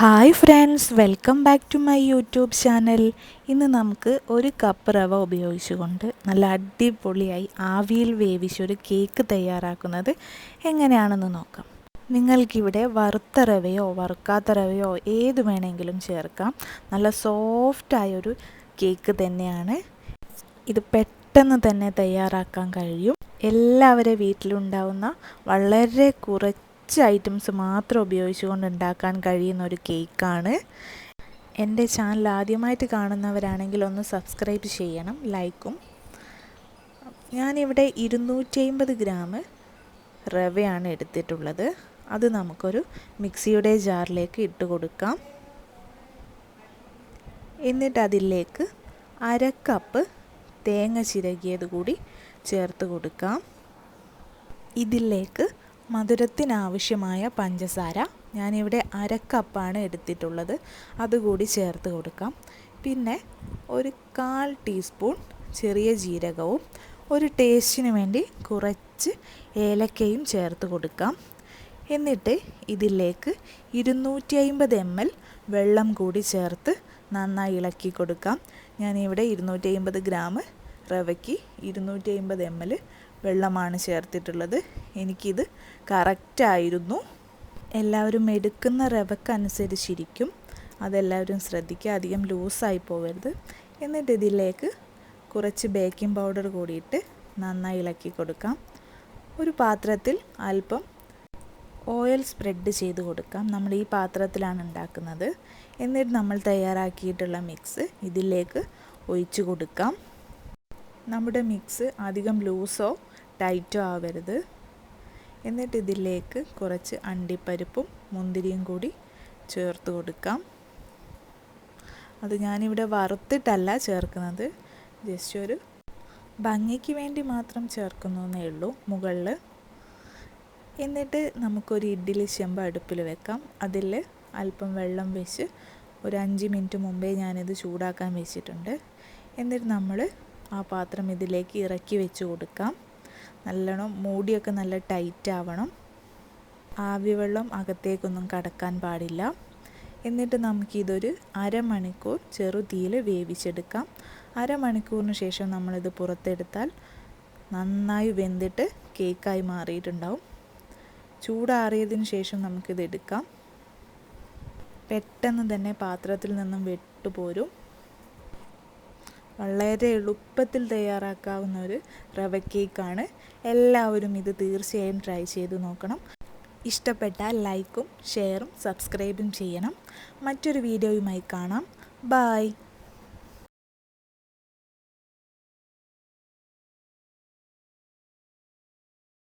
Hi friends welcome back to my YouTube channel ഇന്ന് നമുക്ക് ഒരു കപ്പ് റവ ഉപയോഗിച്ചുകൊണ്ട് നല്ല അടിപൊളിയായി ആവിയിൽ വേവിച്ചൊരു കേക്ക് തയ്യാറാക്കുന്നത് എങ്ങനെയാണെന്ന് നോക്കാം. നിങ്ങൾക്കിവിടെ വറുത്ത റവയോ വറുക്കാത്ത റവയോ ഏത് വേണമെങ്കിലും ചേർക്കാം. നല്ല സോഫ്റ്റായൊരു കേക്ക് തന്നെയാണ്. ഇത് പെട്ടെന്ന് തന്നെ തയ്യാറാക്കാൻ കഴിയും. എല്ലാവരുടെ വീട്ടിലുണ്ടാവുന്ന വളരെ കുറച്ച് ഐറ്റംസ് മാത്രം ഉപയോഗിച്ചുകൊണ്ട് ഉണ്ടാക്കാൻ കഴിയുന്ന ഒരു കേക്കാണ്. എന്റെ ചാനൽ ആദ്യമായിട്ട് കാണുന്നവരാണെങ്കിൽ ഒന്ന് സബ്സ്ക്രൈബ് ചെയ്യണം ലൈക്കും. ഞാനിവിടെ ഇരുന്നൂറ്റി അമ്പത് ഗ്രാം റവയാണ് എടുത്തിട്ടുള്ളത്. അത് നമുക്കൊരു മിക്സിയുടെ ജാറിലേക്ക് ഇട്ട് കൊടുക്കാം. എന്നിട്ട് അതിലേക്ക് അര കപ്പ് തേങ്ങ ചിരകിയത് കൂടി ചേർത്ത് കൊടുക്കാം. ഇതിലേക്ക് മധുരത്തിനാവശ്യമായ പഞ്ചസാര ഞാനിവിടെ അരക്കപ്പാണ് കപ്പാണ് എടുത്തിട്ടുള്ളത്. അതുകൂടി ചേർത്ത് കൊടുക്കാം. പിന്നെ ഒരു കാൽ ടീസ്പൂൺ ചെറിയ ജീരകവും ഒരു ടേസ്റ്റിന് വേണ്ടി കുറച്ച് ഏലക്കയും ചേർത്ത് കൊടുക്കാം. എന്നിട്ട് ഇതിലേക്ക് ഇരുന്നൂറ്റി അൻപത് എം എൽ വെള്ളം കൂടി ചേർത്ത് നന്നായി ഇളക്കി കൊടുക്കാം. ഞാനിവിടെ ഇരുന്നൂറ്റി അൻപത് ഗ്രാം റവയ്ക്ക് ഇരുന്നൂറ്റി അമ്പത് എം എൽ വെള്ളമാണ് ചേർത്തിട്ടുള്ളത്. എനിക്കിത് കറക്റ്റായിരുന്നു എല്ലാവരും എടുക്കുന്ന റവക്കനുസരിച്ചിരിക്കും. അതെല്ലാവരും ശ്രദ്ധിക്കുക അധികം ലൂസായി പോകരുത്. എന്നിട്ട് ഇതിലേക്ക് കുറച്ച് ബേക്കിംഗ് പൗഡർ കൂടിയിട്ട് നന്നായി ഇളക്കി കൊടുക്കാം. ഒരു പാത്രത്തിൽ അല്പം ഓയിൽ സ്പ്രെഡ് ചെയ്ത് കൊടുക്കാം. നമ്മൾ ഈ പാത്രത്തിലാണ് ഉണ്ടാക്കുന്നത്. എന്നിട്ട് നമ്മൾ തയ്യാറാക്കിയിട്ടുള്ള മിക്സ് ഇതിലേക്ക് ഒഴിച്ചു കൊടുക്കാം. നമ്മുടെ മിക്സ് അധികം ലൂസോ ടൈറ്റോ ആവരുത്. എന്നിട്ട് ഇതിലേക്ക് കുറച്ച് അണ്ടിപ്പരിപ്പും മുന്തിരിയും കൂടി ചേർത്ത് കൊടുക്കാം. അത് ഞാനിവിടെ വറുത്തിട്ടല്ല ചേർക്കുന്നത്. ജസ്റ്റ് ഒരു ഭംഗിക്ക് വേണ്ടി മാത്രം ചേർക്കുന്നു എന്നേ ഉള്ളൂ മുകളിൽ എന്നിട്ട് നമുക്കൊരു ഇഡ്ഡലി ചെമ്പ് അടുപ്പിൽ വെക്കാം. അതിൽ അല്പം വെള്ളം വെച്ച് ഒരു അഞ്ച് മിനിറ്റ് മുമ്പേ ഞാനിത് ചൂടാക്കാൻ വെച്ചിട്ടുണ്ട്. എന്നിട്ട് നമ്മൾ ആ പാത്രം ഇതിലേക്ക് ഇറക്കി വെച്ച് കൊടുക്കാം. നല്ലോണം മൂടിയൊക്കെ നല്ല ടൈറ്റ് ആവണം. ആവി വെള്ളം അകത്തേക്കൊന്നും കടക്കാൻ പാടില്ല. എന്നിട്ട് നമുക്കിതൊരു അരമണിക്കൂർ ചെറുതീയിൽ വേവിച്ചെടുക്കാം. അരമണിക്കൂറിന് ശേഷം നമ്മളിത് പുറത്തെടുത്താൽ നന്നായി വെന്തിട്ട് കേക്കായി മാറിയിട്ടുണ്ടാവും. ചൂടാറിയതിന് ശേഷം നമുക്കിത് എടുക്കാം. പെട്ടെന്ന് തന്നെ പാത്രത്തിൽ നിന്നും വെട്ടുപോരും. വളരെ എളുപ്പത്തിൽ തയ്യാറാക്കാവുന്ന ഒരു റവ കേക്കാണ്. എല്ലാവരും ഇത് തീർച്ചയായും ട്രൈ ചെയ്ത് നോക്കണം. ഇഷ്ടപ്പെട്ടാൽ ലൈക്കും ഷെയറും സബ്സ്ക്രൈബും ചെയ്യണം. മറ്റൊരു വീഡിയോയുമായി കാണാം. ബായ്